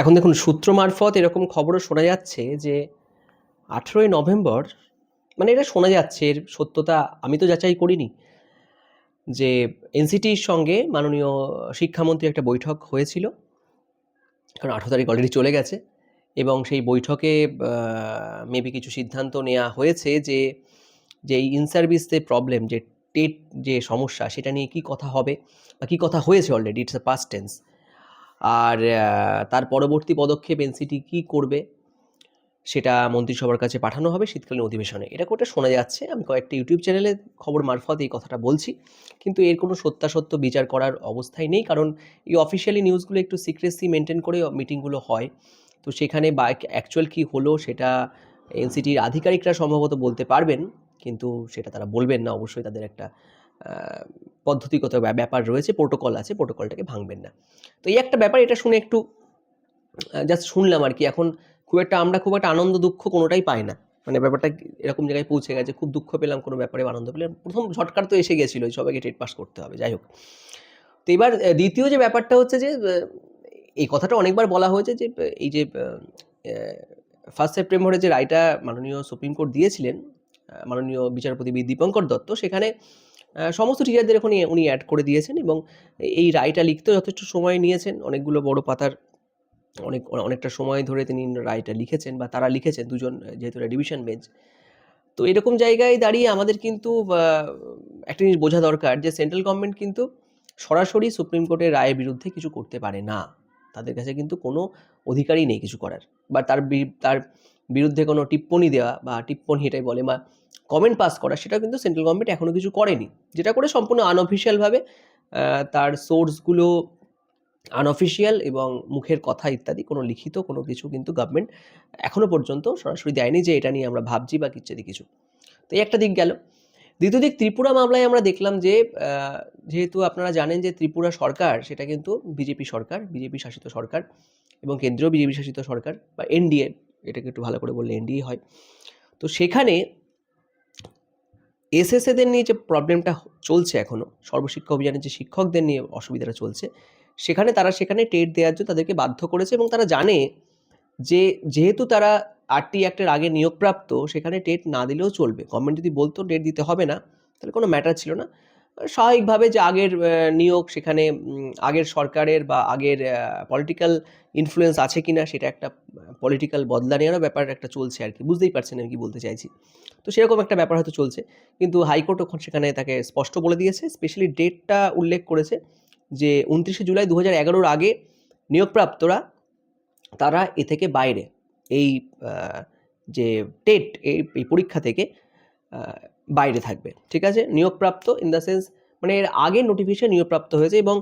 এখন দেখুন, সূত্র মারফত এরকম খবরও শোনা যাচ্ছে যে, আঠেরোই নভেম্বর মানে এটা শোনা যাচ্ছে, এর সত্যতা আমি তো যাচাই করিনি, যে এনসিটির সঙ্গে মাননীয় শিক্ষামন্ত্রী একটা বৈঠক হয়েছিল, কারণ আঠেরো তারিখ অলরেডি চলে গেছে, এবং সেই বৈঠকে মেবি কিছু সিদ্ধান্ত নেওয়া হয়েছে যে যে ইন সার্ভিসে প্রবলেম যে টেট, যে সমস্যা, সেটা নিয়ে কি কথা হবে, বা কী কথা হয়েছে already it's a past tense আর তার পরবর্তী পদক্ষেপ এনসিটি কী করবে সেটা মন্ত্রিসভার কাছে পাঠানো হবে শীতকালীন অধিবেশনে। এটা কোটা শোনা যাচ্ছে। আমি কয়েকটি ইউটিউব চ্যানেলে খবর মারফত এই কথাটা বলছি। কিন্তু এর কোনো সত্যাসত্য বিচার করার অবস্থায় নেই কারণ এই অফিসিয়ালি নিউজগুলো একটু সিক্রেসি মেনটেন করে মিটিংগুলো হয়। তো সেখানে বা অ্যাকচুয়াল কী হলো সেটা এনসিটির আধিকারিকরা সম্ভবত বলতে পারবেন। কিন্তু সেটা তারা বলবেন না। অবশ্যই তাদের একটা পদ্ধতিগত ব্যাপার রয়েছে প্রোটোকল আছে প্রোটোকলটাকে ভাঙবেন না। তো এই একটা ব্যাপার, এটা শুনে একটু জাস্ট শুনলাম আর কি। এখন খুব একটা, আমরা খুব একটা আনন্দ দুঃখ কোনোটাই পাই না। মানে ব্যাপারটা এরকম জায়গায় পৌঁছে গেছে, খুব দুঃখ পেলাম কোনো ব্যাপারে আনন্দ পেলাম। প্রথম ঝটকার তো এসে গেছিল সবাইকে টেট পাস করতে হবে, যাই হোক। তো এবার দ্বিতীয় যে ব্যাপারটা হচ্ছে যে এই কথাটা অনেকবার বলা হয়েছে যে, এই যে ফার্স্ট সেপ্টেম্বরে যে রায়টা মাননীয় সুপ্রিম কোর্ট দিয়েছিলেন মাননীয় বিচারপতি দীপঙ্কর দত্ত, সেখানে সমস্ত টিচারদের এখন উনি অ্যাড করে দিয়েছেন এবং এই রায়টা লিখতেও যথেষ্ট সময় নিয়েছেন। অনেকগুলো বড় পাতার অনেক, অনেকটা সময় ধরে তিনি রায়টা লিখেছেন বা তারা লিখেছেন, দুজন যেহেতু ডিভিশন বেঞ্চ তো এরকম জায়গায় দাঁড়িয়ে আমাদের কিন্তু একটা জিনিস বোঝা দরকার যে সেন্ট্রাল গভর্নমেন্ট কিন্তু সরাসরি সুপ্রিম কোর্টের রায়ের বিরুদ্ধে কিছু করতে পারে না। তাদের কাছে কিন্তু কোনো অধিকারই নেই কিছু করার। বা তার তার বিরুদ্ধে কোনো টিপ্পণী দেওয়া বা টিপ্পণী এটাই বলে বা কমেন্ট পাস করা সেটা কিন্তু সেন্ট্রাল গভর্নমেন্ট এখনও কিছু করেনি। যেটা করে সম্পূর্ণ আনঅফিসিয়ালভাবে তার সোর্সগুলো আনঅফিসিয়াল এবং মুখের কথা ইত্যাদি, কোনো লিখিত কোনো কিছু কিন্তু গভর্নমেন্ট এখনও পর্যন্ত সরাসরি দেয়নি যে এটা নিয়ে আমরা ভাবছি বা ইত্যাদি কিছু। তো এই একটা দিক গেল। দ্বিতীয় দিক, ত্রিপুরা মামলায় আমরা দেখলাম যে যেহেতু আপনারা জানেন যে ত্রিপুরা সরকার, সেটা কিন্তু বিজেপি সরকার, বিজেপি শাসিত সরকার এবং কেন্দ্রীয় বিজেপি শাসিত সরকার বা এনডিএ এটাকে একটু ভালো করে বললে এনডিএ হয়। তো সেখানে এসএসএদের নিয়ে যে প্রবলেমটা চলছে এখনও সর্বশিক্ষা অভিযানের যে শিক্ষকদের নিয়ে অসুবিধাটা চলছে, সেখানে তারা সেখানে টেট দেওয়ার জন্য তাদেরকে বাধ্য করেছে এবং তারা জানে যে যেহেতু তারা আরটি অ্যাক্টের আগে নিয়োগপ্রাপ্ত, সেখানে টেট না দিলেও চলবে। গভর্নমেন্ট যদি বলতো টেট দিতে হবে না, তাহলে কোনো ম্যাটার ছিল না। স্বাভাবিকভাবে যে আগের নিয়োগ সেখানে আগের সরকারের বা আগের পলিটিক্যাল ইনফ্লুয়েন্স আছে কিনা সেটা একটা পলিটিক্যাল বদলা নেওয়ারও ব্যাপার একটা চলছে আর কি। বুঝতেই পারছেন আমি কি বলতে চাইছি। তো সেরকম একটা ব্যাপার হয়তো চলছে। কিন্তু হাইকোর্ট ওখান সেখানে তাকে স্পষ্ট বলে দিয়েছে। স্পেশালি ডেটটা উল্লেখ করেছে যে উনত্রিশে জুলাই দু হাজার এগারোর আগে নিয়োগপ্রাপ্তরা, তারা এ থেকে বাইরে। এই যে টেট এই পরীক্ষা থেকে বাইরে থাকবে, ঠিক আছে? নিয়োগপ্রাপ্ত ইন দ্য সেন্স মানে এর আগে নোটিফিকেশন নিয়োগপ্রাপ্ত হয়েছে এবং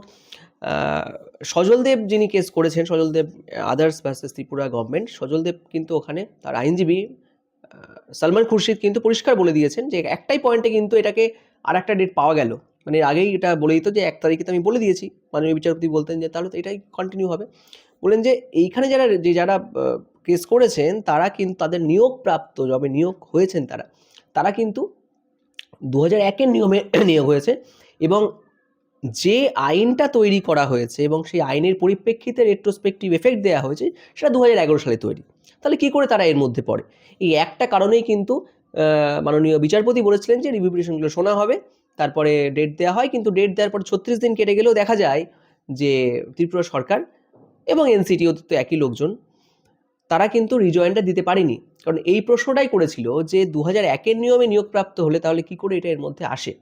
সজলদেব যিনি কেস করেছেন Sajaldeb others versus Tripura government Sajaldeb কিন্তু ওখানে তার আইনজীবী সালমান খুরশিদ কিন্তু পরিষ্কার বলে দিয়েছেন যে একটাই পয়েন্টে কিন্তু এটাকে আর একটা ডেট পাওয়া গেল। মানে আগেই এটা বলে দিত যে এক তারিখে তো আমি বলে দিয়েছি। মাননীয় বিচারপতি বলতেন যে তাহলে তো এটাই কন্টিনিউ হবে। বললেন যে এইখানে যারা, যে যারা কেস করেছেন তারা কিন্তু তাদের নিয়োগপ্রাপ্ত, যবে নিয়োগ হয়েছেন তারা তারা কিন্তু দু হাজার একের নিয়মে নিয়োগ হয়েছে এবং যে আইনটা তৈরি করা হয়েছে এবং সেই আইনের পরিপ্রেক্ষিতে রেট্রোস্পেক্টিভ এফেক্ট দেওয়া হয়েছে, সেটা দু হাজার এগারো সালে তৈরি। তাহলে কী করে তারা এর মধ্যে পড়ে? এই একটা কারণেই কিন্তু মাননীয় বিচারপতি বলেছিলেন যে রিভিউ পিটিশনগুলো শোনা হবে, তারপরে ডেট দেওয়া হয়, কিন্তু ডেট দেওয়ার পর ছত্রিশ দিন কেটে গেলেও দেখা যায় যে ত্রিপুরা সরকার এবং এনসিটিও তো একই লোকজন তারা কিন্তু রিজয়েন্টটা দিতে পারেনি। কারণ এই প্রশ্নটাই করেছিল যে দু হাজার একের নিয়মে নিয়োগপ্রাপ্ত হলে তাহলে কি করে এটা এর মধ্যে আসে?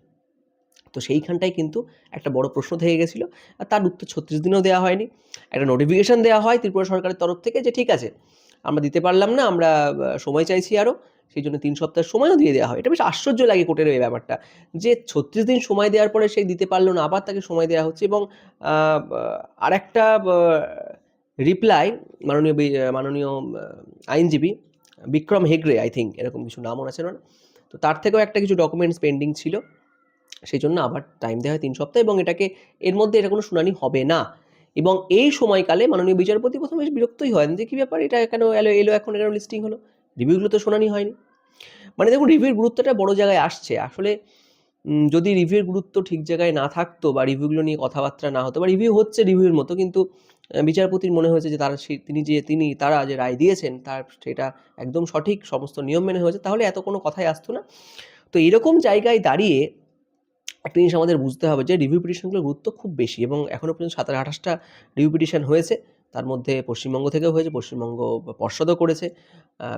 তো সেইখানটাই কিন্তু একটা বড় প্রশ্ন থেকে গেছিল। আর তার উত্তর ছত্রিশ দিনেও দেওয়া হয়নি। একটা নোটিফিকেশন দেওয়া হয় ত্রিপুরা সরকারের তরফ থেকে যে ঠিক আছে আমরা দিতে পারলাম না আমরা সময় চাইছি আরও সেই জন্য তিন সপ্তাহের সময়ও দিয়ে দেওয়া হয়। এটা বেশ আশ্চর্য লাগে কোর্টের এই ব্যাপারটা যে ছত্রিশ দিন সময় দেওয়ার পরে সে দিতে পারল না আবার তাকে সময় দেওয়া হচ্ছে এবং আহ, আরেকটা রিপ্লাই মাননীয় মাননীয় আইনজীবী বিক্রম হেগড়ে আই থিঙ্ক এরকম কিছু নাম নামও আছে না তো তার থেকেও একটা কিছু ডকুমেন্টস পেন্ডিং ছিল। সেই জন্য আবার টাইম দেওয়া হয় তিন সপ্তাহ এবং এটাকে এর মধ্যে এটা কোনো শুনানি হবে না। এবং এই সময়কালে মাননীয় বিচারপতি প্রথমে বেশ বিরক্তই হন যে, কী ব্যাপার? এটা কেন এলো এলো এখন? কেন লিস্টিং হলো? রিভিউগুলো তো শুনানি হয়নি। মানে দেখুন রিভিউর গুরুত্বটা বড় জায়গায় আসছে। আসলে যদি রিভিউর গুরুত্ব ঠিক জায়গায় না থাকতো বা রিভিউগুলো নিয়ে কথাবার্তা না হতো বা রিভিউ হচ্ছে রিভিউর মতো, কিন্তু বিচারপতির মনে হয়েছে যে তারা তিনি যে, তিনি তারা যে রায় দিয়েছেন, তার সেটা একদম সঠিক সমস্ত নিয়ম মেনে হয়েছে, তাহলে এত কোনো কথাই আসতো না। তো এরকম জায়গায় দাঁড়িয়ে একটা জিনিস আমাদের বুঝতে হবে যে রিভিউ পিটিশনগুলোর গুরুত্ব খুব বেশি এবং এখনও পর্যন্ত সাতাশ আঠাশটা রিভিউ পিটিশন হয়েছে। তার মধ্যে পশ্চিমবঙ্গ থেকেও হয়েছে, পশ্চিমবঙ্গ পর্ষদও করেছে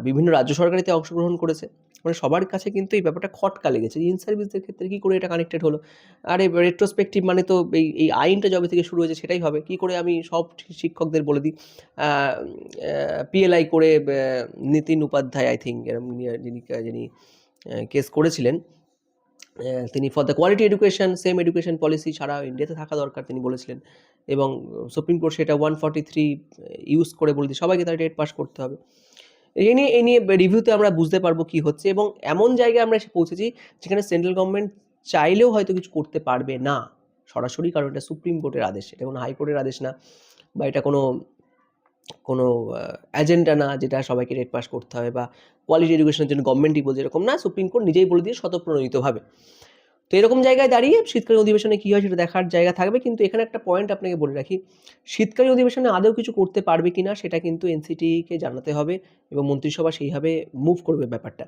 বিভিন্ন রাজ্য সরকারিতে অংশগ্রহণ করেছে। মানে সবার কাছে কিন্তু এই ব্যাপারটা খটকা লেগেছে ইন সার্ভিসদের ক্ষেত্রে কী করে এটা কানেক্টেড হলো? আরে রেট্রোস্পেক্টিভ মানে তো এই এই আইনটা যবে থেকে শুরু হয়েছে সেটাই হবে। কী করে আমি সব শিক্ষকদের বলে দিই? পিএলআই করে নিতিন উপাধ্যায় আই থিঙ্ক এরম, যিনি- যিনি কেস করেছিলেন তিনি for the quality education same education policy ছাড়া ইন্ডিয়াতে থাকা দরকার তিনি বলেছিলেন। এবং সুপ্রিম কোর্ট সেটা ওয়ান ফর্টি থ্রি ইউজ করে বলে দিয়ে সবাইকে তারা টেট পাস করতে হবে। এই নিয়ে এই নিয়ে রিভিউতে আমরা বুঝতে পারব কি হচ্ছে। এবং এমন জায়গায় আমরা এসে পৌঁছেছি যেখানে সেন্ট্রাল গভর্নমেন্ট চাইলেও হয়তো কিছু করতে পারবে না। সরাসরি কারণ এটা সুপ্রিম কোর্টের আদেশ। এটা কোনো হাইকোর্টের আদেশ না। বা এটা কোনো কোনো এজেন্ডা না যেটা সবাইকে রেট পাস করতে হবে বা কোয়ালিটি এডুকেশনের জন্য গভর্নমেন্টই বলছে এরকম না সুপ্রিম কোর্ট নিজেই বলে দিয়ে স্বতঃপ্রণোদিতভাবে। তো এরকম জায়গায় দাঁড়িয়ে শীতকালীন অধিবেশনে কী হয় সেটা দেখার জায়গা থাকবে, কিন্তু এখানে একটা পয়েন্ট আপনাকে বলে রাখি, শীতকালীন অধিবেশনে আদৌ কিছু করতে পারবে কি না সেটা কিন্তু এনসিটিকে জানাতে হবে এবং মন্ত্রিসভা সেইভাবে মুভ করবে ব্যাপারটা।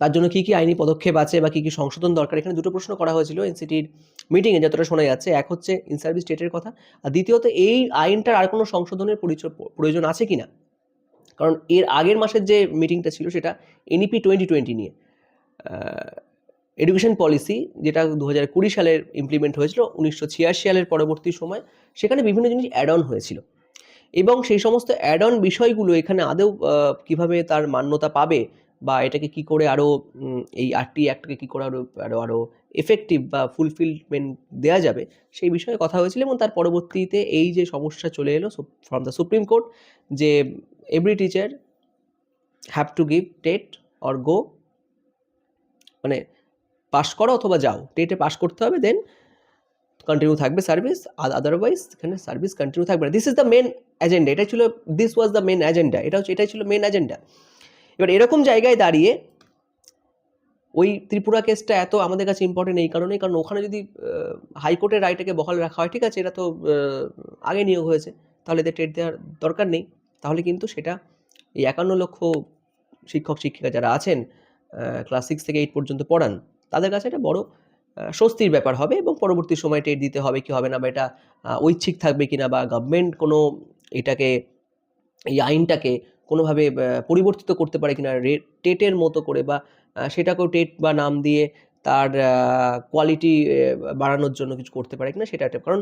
তার জন্য কী কী আইনি পদক্ষেপ আছে বা কী কী সংশোধন দরকার? এখানে দুটো প্রশ্ন করা হয়েছিল এনসিটির মিটিংয়ে যতটা শোনা যাচ্ছে। এক হচ্ছে ইন সার্ভিস স্টেটের কথা, আর দ্বিতীয়ত এই আইনটার আর কোনো সংশোধনের প্রয়োজন আছে কি না কারণ এর আগের মাসের যে মিটিংটা ছিল সেটা এনইপি টোয়েন্টি টোয়েন্টি নিয়ে। এডুকেশন পলিসি যেটা দু হাজার কুড়ি সালের ইমপ্লিমেন্ট হয়েছিল, উনিশশো ছিয়াশি সালের পরবর্তী সময়, সেখানে বিভিন্ন জিনিস অ্যাড অন হয়েছিল। এবং সেই সমস্ত অ্যাড অন বিষয়গুলো এখানে আদৌ কীভাবে তার মান্যতা পাবে বা এটাকে কি করে আরও এই আরটি অ্যাক্টকে কী করে আরও আরও আরও এফেক্টিভ বা ফুলফিলমেন্ট দেওয়া যাবে, সেই বিষয়ে কথা হয়েছিল এবং তার পরবর্তীতে এই যে সমস্যা চলে এলো ফ্রম দ্য সুপ্রিম কোর্ট যে every teacher have to give TET or go মানে পাশ করো অথবা যাও টেটে পাশ করতে হবে দেন কন্টিনিউ থাকবে সার্ভিস আদারওয়াইজ এখানে সার্ভিস কন্টিনিউ থাকবে না। This is the main agenda এটা ছিল this was the main agenda এটা হচ্ছে, এটাই ছিল মেন এজেন্ডা এবার এরকম জায়গায় দাঁড়িয়ে ওই ত্রিপুরা কেসটা এত আমাদের কাছে ইম্পর্টেন্ট এই কারণেই, কারণ ওখানে যদি হাইকোর্টের রায়টাকে বহাল রাখা হয়, ঠিক আছে, এটা তো আগে নিয়োগ হয়েছে, তাহলে এদের টেট দেওয়ার দরকার নেই। তাহলে কিন্তু সেটা এই একান্ন লক্ষ শিক্ষক, শিক্ষিকা যারা আছেন ক্লাস সিক্স থেকে এইট পর্যন্ত পড়ান, তাদের কাছে এটা বড় স্বস্তির ব্যাপার হবে এবং পরবর্তী সময় টেট দিতে হবে কি হবে না, বা এটা ঐচ্ছিক থাকবে কিনা, বা গভর্নমেন্ট কোনো এটাকে, এই আইনটাকে কোনোভাবে পরিবর্তিত করতে পারে কিনা টেটের মতো করে বা সেটাকেও টেট বা নাম দিয়ে তার কোয়ালিটি বাড়ানোর জন্য কিছু করতে পারে কিনা সেটা একটা, কারণ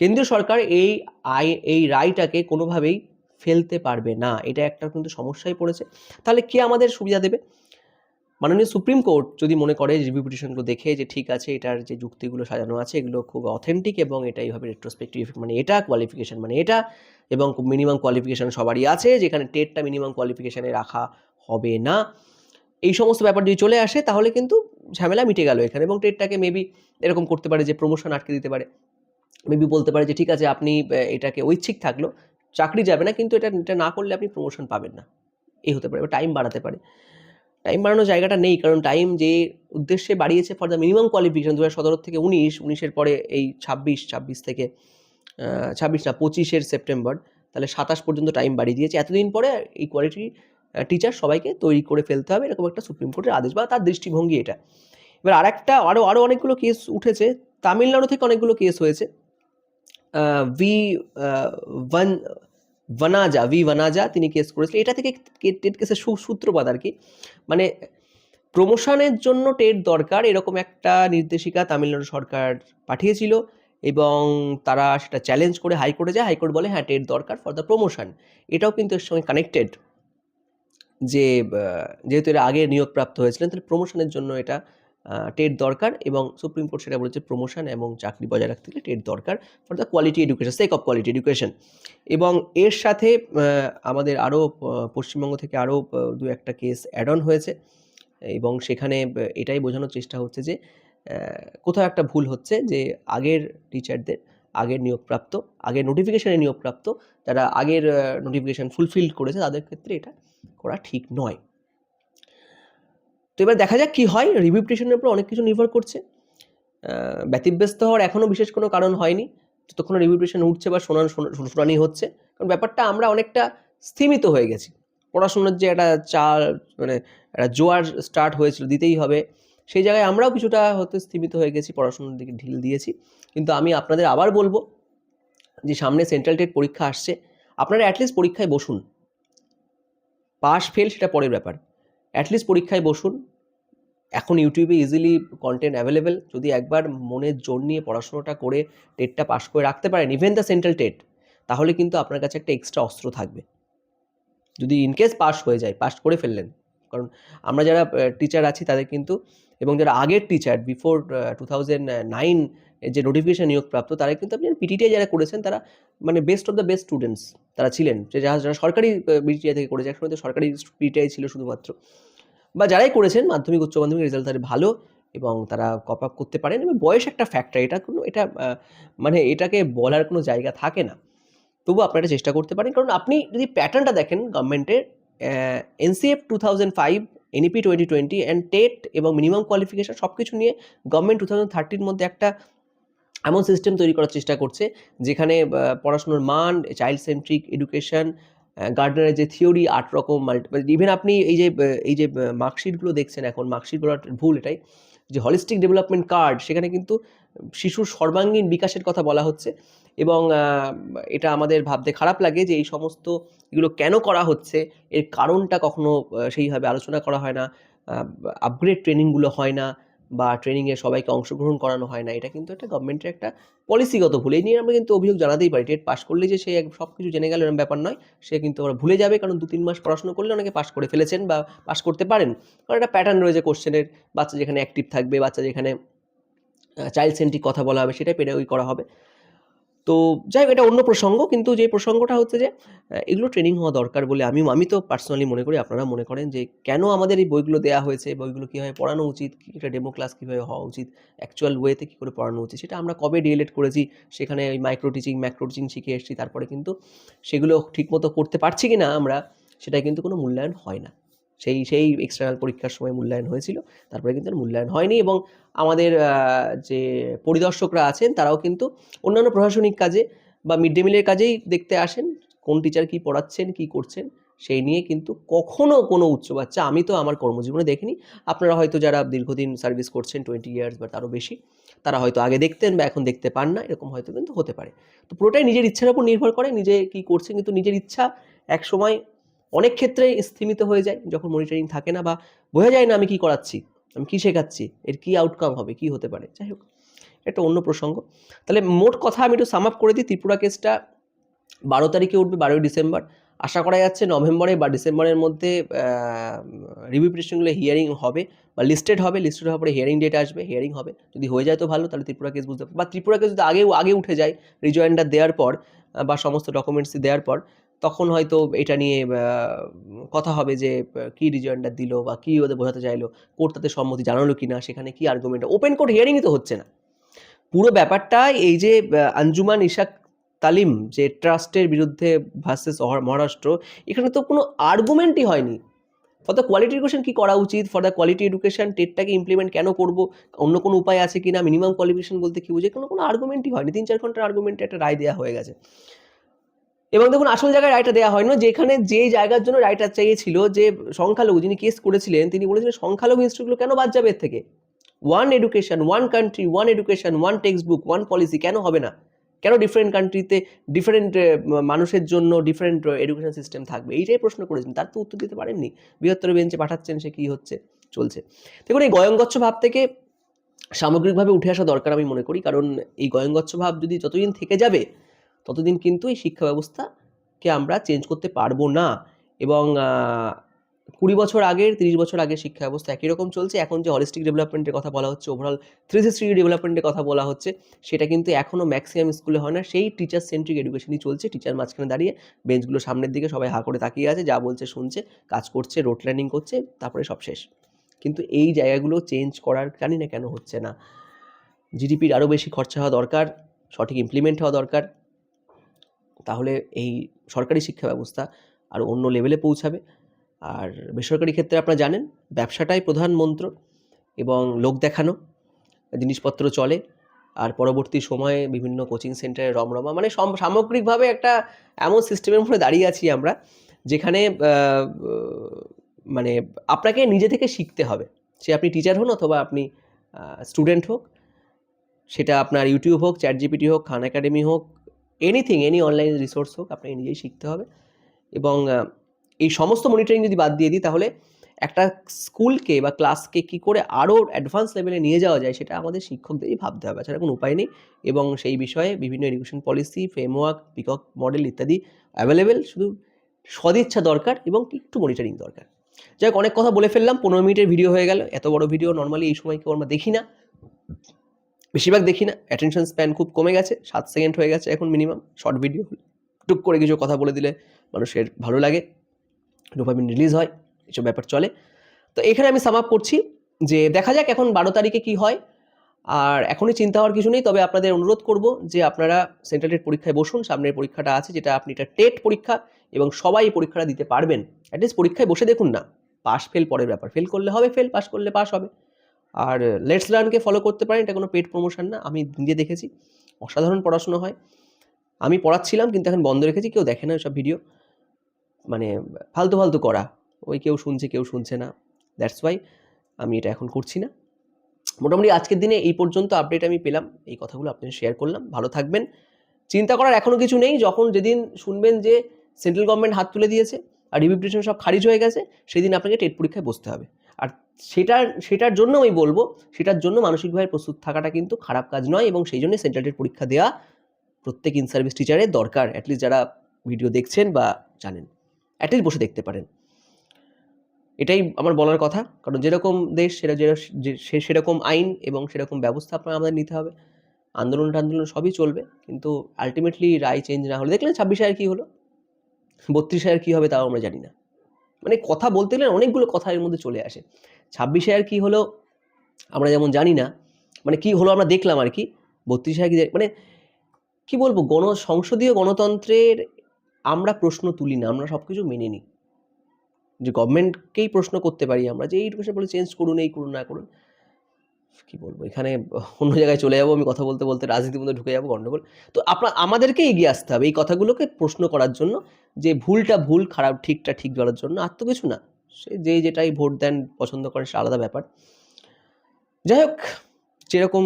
কেন্দ্রীয় সরকার এই আই, এই রায়টাকে কোনোভাবেই ফেলতে পারবে না। এটা একটা কিন্তু সমস্যায় পড়েছে। তাহলে কে আমাদের সুবিধা দেবে? মাননীয় সুপ্রিম কোর্ট যদি মনে করে রিভিউ পিটিশনগুলো দেখে যে ঠিক আছে, এটার যে যুক্তিগুলো সাজানো আছে, এগুলো খুব অথেন্টিক এবং এটা এইভাবে রেট্রোস্পেক্টিভ মানে এটা কোয়ালিফিকেশন মানে এটা এবং মিনিমাম কোয়ালিফিকেশন সবারই আছে, যেখানে টেটটা মিনিমাম কোয়ালিফিকেশানে রাখা হবে না। এই সমস্ত ব্যাপার যদি চলে আসে, তাহলে কিন্তু ঝামেলা মিটে গেল এখানে এবং টেটটাকে মেবি এরকম করতে পারে যে প্রমোশন আটকে দিতে পারে। মেবি বলতে পারে যে ঠিক আছে, আপনি এটাকে ঐচ্ছিক থাকল চাকরি যাবে না, কিন্তু এটা এটা না করলে আপনি প্রমোশন পাবেন না। এই হতে পারে টাইম বাড়াতে পারে। টাইম বাড়ানোর জায়গাটা নেই। কারণ টাইম যে উদ্দেশ্যে বাড়িয়েছে ফর দ্য মিনিমাম কোয়ালিফিকেশন দু হাজার সতেরো থেকে উনিশ, উনিশের পরে এই ছাব্বিশ ছাব্বিশ থেকে ছাব্বিশ না, পঁচিশের সেপ্টেম্বর, তাহলে সাতাশ পর্যন্ত টাইম বাড়িয়ে দিয়েছে। এতদিন পরে এই কোয়ালিটি টিচার সবাইকে তৈরি করে ফেলতে হবে, এরকম একটা সুপ্রিম কোর্টের আদেশ বা তার দৃষ্টিভঙ্গি এটা। এবার আরেকটা আরও আরও অনেকগুলো কেস উঠেছে। তামিলনাড়ু থেকে অনেকগুলো কেস হয়েছে। V one Vanaja V Vanaja তিনি কেস করেছিলেন। এটা থেকে টেট কেসের সূত্রপাত আর কি। মানে প্রমোশনের জন্য টেট দরকার এরকম একটা নির্দেশিকা তামিলনাড়ু সরকার পাঠিয়েছিল এবং তারা সেটা চ্যালেঞ্জ করে হাইকোর্টে যায়। হাইকোর্ট বলে হ্যাঁ টেট দরকার ফর দ্য প্রমোশন এটাও কিন্তু এর সঙ্গে কানেক্টেড যে যেহেতু এরা আগে নিয়োগপ্রাপ্ত হয়েছিলেন, তাহলে প্রমোশনের জন্য এটা টেট দরকার এবং সুপ্রিম কোর্ট সেটা বলেছে প্রমোশন এবং চাকরি বজায় রাখতে গেলে টেট দরকার for the quality education sake of quality education এবং এর সাথে আমাদের আরও পশ্চিমবঙ্গ থেকে আরও দু একটা কেস অ্যাড অন হয়েছে এবং সেখানে এটাই বোঝানোর চেষ্টা হচ্ছে যে কোথাও একটা ভুল হচ্ছে যে আগের টিচারদের আগের নিয়োগপ্রাপ্ত, আগের নোটিফিকেশানে নিয়োগপ্রাপ্ত, যারা আগের নোটিফিকেশান ফুলফিল করেছে তাদের ক্ষেত্রে এটা করা ঠিক নয়। তো এবার দেখা যাক কী হয়। রিভিউ পিটিশনের উপর অনেক কিছু নির্ভর করছে। ব্যতিব্যস্ত হওয়ার এখনও বিশেষ কোনো কারণ হয়নি। যতক্ষণ রিভিউ পিটিশন উঠছে বা শোনান, শোনা- শুনানি হচ্ছে। কারণ ব্যাপারটা আমরা অনেকটা স্থিমিত হয়ে গেছি। পড়াশোনার যে একটা চাল মানে একটা জোয়ার স্টার্ট হয়েছিল, দিতেই হবে। সেই জায়গায় আমরাও কিছুটা হতে স্থিমিত হয়ে গেছি, পড়াশোনার দিকে ঢিল দিয়েছি। কিন্তু আমি আপনাদের আবার বলব যে সামনে সেন্ট্রাল টেট পরীক্ষা আসছে। আপনারা অ্যাটলিস্ট পরীক্ষায় বসুন। পাস ফেল সেটা পরের ব্যাপার। অ্যাটলিস্ট পরীক্ষায় বসুন। এখন ইউটিউবে ইজিলি কন্টেন্ট অ্যাভেলেবেল যদি একবার মনের জোর নিয়ে পড়াশোনাটা করে টেটটা পাস করে রাখতে পারেন ইভেন দ্য সেন্ট্রাল টেট তাহলে কিন্তু আপনার কাছে একটা এক্সট্রা অস্ত্র থাকবে। যদি ইনকেস পাস হয়ে যায় পাস করে ফেললেন, কারণ আমরা যারা টিচার আছি তাদের কিন্তু, এবং যারা আগের teacher before two thousand nine যে নোটিফিকেশন নিয়োগপ্রাপ্ত, তারা কিন্তু আপনি পিটিটিআই যারা করেছেন, তারা মানে best of the best students তারা ছিলেন। যে যারা যারা সরকারি বিটিআই থেকে করেছে, একসময় তো সরকারি পিটিআই ছিল শুধুমাত্র। বা যারাই করেছেন, মাধ্যমিক, উচ্চ মাধ্যমিক রেজাল্ট তাদের ভালো এবং তারা কপ আপ করতে পারেন। এবং বয়স একটা ফ্যাক্টর এটা কোনো, এটা মানে এটাকে বলার কোনো জায়গা থাকে না। তবু আপনারা চেষ্টা করতে পারেন। কারণ আপনি যদি প্যাটার্নটা দেখেন গভর্নমেন্টের NCF two thousand five NEP twenty twenty and TET এবং মিনিমাম কোয়ালিফিকেশন সব কিছু নিয়ে গভর্নমেন্ট টু থাউজেন্ড থার্টির মধ্যে একটা এমন সিস্টেম তৈরি করার চেষ্টা করছে, যেখানে পড়াশোনার মান চাইল্ড সেন্ট্রিক এডুকেশন গার্ডনারের যে থিওরি আট রকম মাল্টিপাল ইভেন আপনি এই যে এই যে মার্কশিটগুলো দেখছেন এখন মার্কশিটগুলো ভুল এটাই, যে হলিস্টিক ডেভেলপমেন্ট কার্ড সেখানে কিন্তু শিশুর সর্বাঙ্গীন বিকাশের কথা বলা হচ্ছে এবং এটা আমাদের ভাবতে খারাপ লাগে যে এই সমস্ত এগুলো কেন করা হচ্ছে, এর কারণটা কখনো সেইভাবে আলোচনা করা হয় না আপগ্রেড ট্রেনিংগুলো হয় না বা ট্রেনিংয়ে সবাইকে অংশগ্রহণ করানো হয় না। এটা কিন্তু একটা গভর্নমেন্টের একটা পলিসিগত ভুল। এই নিয়ে আমরা কিন্তু অভিযোগ জানাতেই পারি। টেট পাস করলে যে সে সব কিছু জেনে গেল এরকম ব্যাপার নয়। সে কিন্তু আবার ভুলে যাবে কারণ দু তিন মাস পড়াশোনা করলে অনেকে পাস করে ফেলেছেন বা পাস করতে পারেন। কারণ একটা প্যাটার্ন রয়েছে কোশ্চেনের বাচ্চা যেখানে অ্যাক্টিভ থাকবে, বাচ্চা যেখানে চাইল্ড সেন্ট্রিক কথা বলা হবে, সেটাই পেডাগোগি করা হবে। তো যাই এটা অন্য প্রসঙ্গ, কিন্তু যে প্রসঙ্গটা হচ্ছে যে এগুলো ট্রেনিং হওয়া দরকার বলে আমি আমি তো পার্সোনালি মনে করি, আপনারা মনে করেন যে কেন আমাদের এই বইগুলো দেওয়া হয়েছে বইগুলো কীভাবে পড়ানো উচিত একটা ডেমো ক্লাস কীভাবে হওয়া উচিত অ্যাকচুয়াল ওয়েতে কী করে পড়ানো উচিত, সেটা আমরা কবে ডিএলএড করেছি, সেখানে ওই মাইক্রো টিচিং ম্যাক্রো টিচিং শিখে এসেছি, তারপরে কিন্তু সেগুলো ঠিকমতো করতে পারছি কি না আমরা সেটা কিন্তু কোনো মূল্যায়ন হয় না। সেই সেই এক্সটার্নাল পরীক্ষার সময় মূল্যায়ন হয়েছিল। তারপরে কিন্তু মূল্যায়ন হয়নি এবং আমাদের যে পরিদর্শকরা আছেন, তারাও কিন্তু অন্যান্য প্রশাসনিক কাজে বা মিড ডে মিলের কাজেই দেখতে আসেন, কোন টিচার কি পড়াচ্ছেন, কি করছেন, সেই নিয়ে কিন্তু কখনো কোনো উচ্চ বাচ্চা, আমি তো আমার কর্মজীবনে দেখিনি। আপনারা হয়তো যারা দীর্ঘদিন সার্ভিস করছেন টোয়েন্টি ইয়ার্স বা তারও বেশি, তারা হয়তো আগে দেখতেন বা এখন দেখতে পান না, এরকম হয়তো কিন্তু হতে পারে। তো পুরোটাই নিজের ইচ্ছার উপর নির্ভর করে, নিজে কি করছেন, কিন্তু নিজের ইচ্ছা এক সময় অনেক ক্ষেত্রে স্থিমিত হয়ে যায় যখন মনিটরিং থাকে না বা বোঝা যায় না আমি কি করাচ্ছি, আমি কি শেখাচ্ছি, এর কি আউটকাম হবে, কি হতে পারে, যাই হোক একটা অন্য প্রসঙ্গ। তাহলে মোট কথা আমি একটু সাম আপ করে দিই, ত্রিপুরা কেসটা বারো তারিখে উঠবে, বারোই ডিসেম্বর। আশা করা যাচ্ছে নভেম্বরে বা ডিসেম্বরের মধ্যে রিভিউ পিটিশনগুলো হিয়ারিং হবে বা লিস্টেড হবে লিস্টেড হওয়ার পরে হিয়ারিং ডেট আসবে হিয়ারিং হবে। যদি হয়ে যায় তো ভালো, তাহলে ত্রিপুরা কেস বুঝতে পারব। বা ত্রিপুরা কেস যদি আগে আগে উঠে যায় রিজয়েন্ডার দেওয়ার পর বা সমস্ত ডকুমেন্টস দেওয়ার পর তখন হয়তো এটা নিয়ে কথা হবে যে কি রিজয়েন্ডার দিল বা কি ওদের বোঝাতে চাইলো কোর্ট তাতে সম্মতি জানালো কি না সেখানে কি আর্গুমেন্ট ওপেন কোর্ট হিয়ারিংই তো হচ্ছে না। পুরো ব্যাপারটা এই যে আঞ্জুমান, ইশাক তালিম যে ট্রাস্টের বিরুদ্ধে ভার্সেস মহারাষ্ট্র, এখানে তো কোনো আর্গুমেন্টই হয়নি। ফর দ্য কোয়ালিটি এডুকেশন কী করা উচিত? ফর দ্য কোয়ালিটি এডুকেশন টেটটাকে ইমপ্লিমেন্ট কেন করব? অন্য কোনো উপায় আছে কি না মিনিমাম কোয়ালিফিকেশন বলতে কী বুঝে কোনো কোনো আর্গুমেন্টই হয়নি। তিন, চার ঘণ্টার আর্গুমেন্টে একটা রায় দেওয়া হয়ে গেছে। এবং দেখুন, আসল জায়গায় রায়টা দেওয়া হয় না যেখানে যে জায়গার জন্য রায়টা চেয়েছিল যে সংখ্যালঘু যিনি কেস করেছিলেন, তিনি বলেছিলেন সংখ্যালঘু ইনস্টিটিউটগুলো কেন বাদ যাবে এর থেকে? One education one country one education one textbook one policy কেন হবে না? কেন ডিফারেন্ট কান্ট্রিতে ডিফারেন্ট মানুষের জন্য ডিফারেন্ট এডুকেশন সিস্টেম থাকবে? এইটাই প্রশ্ন করেছেন। তার তো উত্তর দিতে পারেননি। বৃহত্তর বেঞ্চে পাঠাচ্ছেন সে কী হচ্ছে? চলছে। দেখুন, এই গয়ঙ্গচ্ছ ভাব থেকে সামগ্রিকভাবে উঠে আসা দরকার আমি মনে করি। কারণ এই গয়ঙ্গচ্ছ ভাব যদি যতদিন থেকে যাবে ততদিন কিন্তু এই শিক্ষা ব্যবস্থাকে আমরা চেঞ্জ করতে পারব না। এবং কুড়ি বছর আগের, তিরিশ বছর আগের শিক্ষা ব্যবস্থা একই রকম চলছে। এখন যে হলিস্টিক ডেভেলপমেন্টের কথা বলা হচ্ছে ওভারঅল থ্রি সিক্সটি ডেভেলপমেন্টের কথা বলা হচ্ছে, সেটা কিন্তু এখনও ম্যাক্সিমাম স্কুলে হয় না। সেই টিচার সেন্ট্রিক এডুকেশনই চলছে। টিচার মাঝখানে দাঁড়িয়ে বেঞ্চগুলো সামনের দিকে সবাই হা করে তাকিয়ে আছে, যা বলছে, শুনছে, কাজ করছে রোড লার্নিং করছে, তারপরে সব শেষ। কিন্তু এই জায়গাগুলো চেঞ্জ করার জানি না কেন হচ্ছে না। জিডিপির আরও বেশি খরচা হওয়া দরকার, সঠিক ইমপ্লিমেন্ট হওয়া দরকার তাহলে এই সরকারি শিক্ষা ব্যবস্থা আরও অন্য লেভেলে পৌঁছাবে। আর বেসরকারি ক্ষেত্রে আপনারা জানেন, ব্যবসাটাই প্রধান মন্ত্র এবং লোক দেখানো, জিনিসপত্র চলে, আর পরবর্তী সময়ে বিভিন্ন কোচিং সেন্টারে রমরমা মানে সম- সামগ্রিকভাবে একটা এমন সিস্টেমের মধ্যে দাঁড়িয়ে আছি আমরা, যেখানে মানে আপনাকে নিজে থেকে শিখতে হবে। সে আপনি টিচার হন অথবা আপনি স্টুডেন্ট হোক, সেটা আপনার ইউটিউব হোক চ্যাট জিপিটি হোক খান একাডেমি হোক এনিথিং এনি অনলাইন রিসোর্স হোক, আপনাকে নিজেই শিখতে হবে। এবং এই সমস্ত মনিটরিং যদি বাদ দিয়ে দিই, তাহলে একটা স্কুলকে বা ক্লাসকে কি করে আরও অ্যাডভান্স লেভেলে নিয়ে যাওয়া যায়, সেটা আমাদের শিক্ষকদেরই ভাবতে হবে। এছাড়া কোনো উপায় নেই। এবং সেই বিষয়ে বিভিন্ন education policy framework peacock model ইত্যাদি অ্যাভেলেবেল শুধু সদিচ্ছা দরকার এবং একটু মনিটরিং দরকার। যাই অনেক কথা বলে ফেললাম। পনেরো মিনিটের ভিডিও হয়ে গেল। এত বড় ভিডিও নর্মালি এই সময় কেউ আমরা দেখি না। বেশিরভাগ দেখি না অ্যাটেনশন স্প্যান খুব কমে গেছে, সাত সেকেন্ড হয়ে গেছে এখন মিনিমাম শর্ট ভিডিও টুক করে কিছু কথা বলে দিলে মানুষের ভালো লাগে ডোপামিন রিলিজ হয়, এসব ব্যাপার চলে। তো এখানে আমি সাম আপ করছি যে দেখা যাক এখন বারো তারিখে কি হয়। আর এখনই চিন্তা হওয়ার কিছু নেই, তবে আপনাদের অনুরোধ করব যে আপনারা সেন্ট্রাল টেট পরীক্ষায় বসুন, সামনের পরীক্ষাটা আছে, যেটা আপনি এটা টেট পরীক্ষা এবং সবাই পরীক্ষাটা দিতে পারবেন। অ্যাটলিস্ট পরীক্ষায় বসে দেখুন না পাস ফেল পরের ব্যাপার ফেল করলে হবে ফেল পাস করলে পাস হবে। আর লেটস লার্নকে ফলো করতে পারেন, এটা কোনো পেড প্রমোশন না, আমি নিজে দেখেছি, অসাধারণ পড়াশোনা হয়। আমি পড়াচ্ছিলাম, কিন্তু এখন বন্ধ রেখেছি, কেউ দেখে না সব ভিডিও মানে ফালতু ফালতু করা, ওই কেউ শুনছে কেউ শুনছে না দ্যাটস ওয়াই আমি এটা এখন করছি না। মোটামুটি আজকের দিনে এই পর্যন্ত আপডেট আমি পেলাম, এই কথাগুলো আপনাদের শেয়ার করলাম, ভালো থাকবেন। চিন্তা করার এখনও কিছু নেই, যখন যেদিন শুনবেন যে সেন্ট্রাল গভর্নমেন্ট হাত তুলে দিয়েছে, আর রিভিপিটেশন সব খারিজ হয়ে গেছে, সেদিন আপনাকে টেট পরীক্ষায় বসতে হবে। আর সেটার সেটার জন্য আমি বলব, সেটার জন্য মানসিকভাবে প্রস্তুত থাকাটা কিন্তু খারাপ কাজ নয় এবং সেই জন্য সেন্ট্রাল টেট পরীক্ষা দেওয়া প্রত্যেক ইন সার্ভিস টিচারের দরকার অ্যাটলিস্ট যারা ভিডিও দেখছেন বা জানেন। অ্যাটলিস্ট বসে দেখতে পারেন। এটাই আমার বলার কথা, কারণ যেরকম দেশ সেটা যে- সে, সেরকম আইন এবং সেরকম ব্যবস্থা আপনার আমাদের নিতে হবে। আন্দোলন টান্দোলন সবই চলবে, কিন্তু আলটিমেটলি রায় চেঞ্জ না হলে, দেখলেন ছাব্বিশ হাজার কী হলো? বত্রিশ হাজার কী হবে তাও আমরা জানি না। মানে কথা বলতে গেলে অনেকগুলো কথা এর মধ্যে চলে আসে। ছাব্বিশ হাজার কী হলো, আমরা যেমন জানি না মানে কি হলো আমরা দেখলাম আর কি, বত্রিশ হাজার মানে কি বলব গণ সংসদীয় গণতন্ত্রের আমরা প্রশ্ন তুলি না, আমরা সব কিছু মেনে নিই। যে গভর্নমেন্টকেই প্রশ্ন করতে পারি আমরা, যে এই বলে চেঞ্জ করুন, এই করুন, না করুন। কি বলব? এখানে অন্য জায়গায় চলে যাব, আমি কথা বলতে বলতে রাজনীতির মধ্যে ঢুকে যাব গণ্ডগোল তো আপনার আমাদেরকে এগিয়ে আসতে হবে এই কথাগুলোকে প্রশ্ন করার জন্য, যে ভুলটা ভুল, খারাপ, ঠিকটা ঠিক বলার জন্য, আর তো কিছু না। সে যে যেটাই ভোট দেন, পছন্দ করেন সে আলাদা ব্যাপার। যাই হোক, যেরকম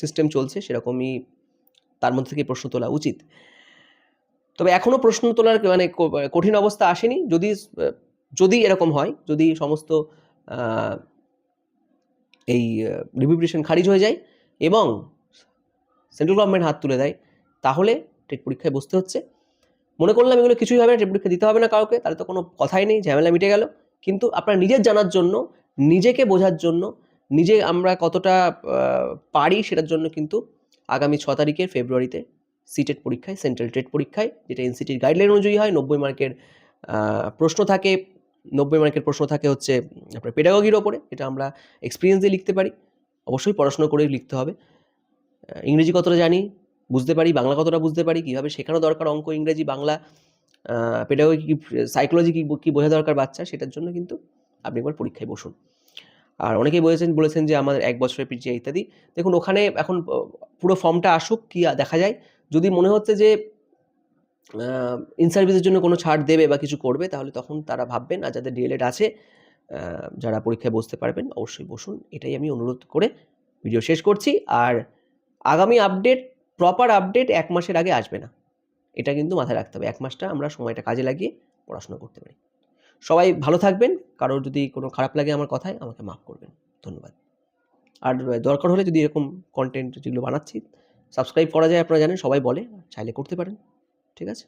সিস্টেম চলছে, সেরকমই তার মধ্যে থেকে প্রশ্ন তোলা উচিত। তবে এখনও প্রশ্ন তোলার মানে কঠিন অবস্থা আসেনি। যদি যদি এরকম হয়, যদি সমস্ত এই রিভিউটেশন খারিজ হয়ে যায় এবং সেন্ট্রাল গভর্নমেন্ট হাত তুলে দেয়। তাহলে টেট পরীক্ষায় বসতে হচ্ছে। মনে করলাম এগুলো কিছুই হবে না, টেট পরীক্ষা দিতে হবে না কাউকে, তাহলে তো কোনো কথাই নেই, ঝামেলা মিটে গেল। কিন্তু আপনার নিজের জানার জন্য, নিজেকে বোঝার জন্য, নিজে আমরা কতটা পারি সেটার জন্য কিন্তু আগামী ছ তারিখের ফেব্রুয়ারিতে সিটেট পরীক্ষায় সেন্ট্রাল টেট পরীক্ষায়, যেটা এনসিটির গাইডলাইন অনুযায়ী হয়, নব্বই মার্কের প্রশ্ন থাকে নব্বই মার্কের প্রশ্ন থাকে হচ্ছে, আপনার পেডাগগির ওপরে, এটা আমরা এক্সপিরিয়েন্স দিয়ে লিখতে পারি। অবশ্যই পড়াশোনা করে লিখতে হবে। ইংরেজি কতটা জানি? বুঝতে পারি, বাংলা কতটা বুঝতে পারি, কীভাবে শেখানো দরকার অঙ্ক, ইংরেজি, বাংলা পেডাগগি কি সাইকোলজি কী কী বোঝা দরকার বাচ্চা সেটার জন্য কিন্তু আপনি একবার পরীক্ষায় বসুন। আর অনেকেই বলেছেন বলেছেন যে আমাদের এক বছরের পিছিয়ে ইত্যাদি। দেখুন, ওখানে এখন পুরো ফর্মটা আসুক, কি দেখা যায়। যদি মনে হচ্ছে যে ইন সার্ভিসের জন্য কোনো ছাড় দেবে বা কিছু করবে, তাহলে তখন তারা ভাববেন, আর যাদের ডিএলএড আছে যারা পরীক্ষায় বসতে পারবেন, অবশ্যই বসুন। এটাই আমি অনুরোধ করে ভিডিও শেষ করছি। আর আগামী আপডেট প্রপার আপডেট এক মাসের আগে আসবে না। এটা কিন্তু মাথায় রাখতে হবে। এক মাসটা আমরা সময়টা কাজে লাগিয়ে পড়াশোনা করতে পারি। সবাই ভালো থাকবেন। কারোর যদি কোনো খারাপ লাগে আমার কথায়, আমাকে মাফ করবেন। ধন্যবাদ। আর দরকার হলে যদি এরকম কন্টেন্ট যেগুলো বানাচ্ছি সাবস্ক্রাইব করা যায়, আপনারা জানেন, সবাই বলে, চাইলে করতে পারেন। ঠিক আছে?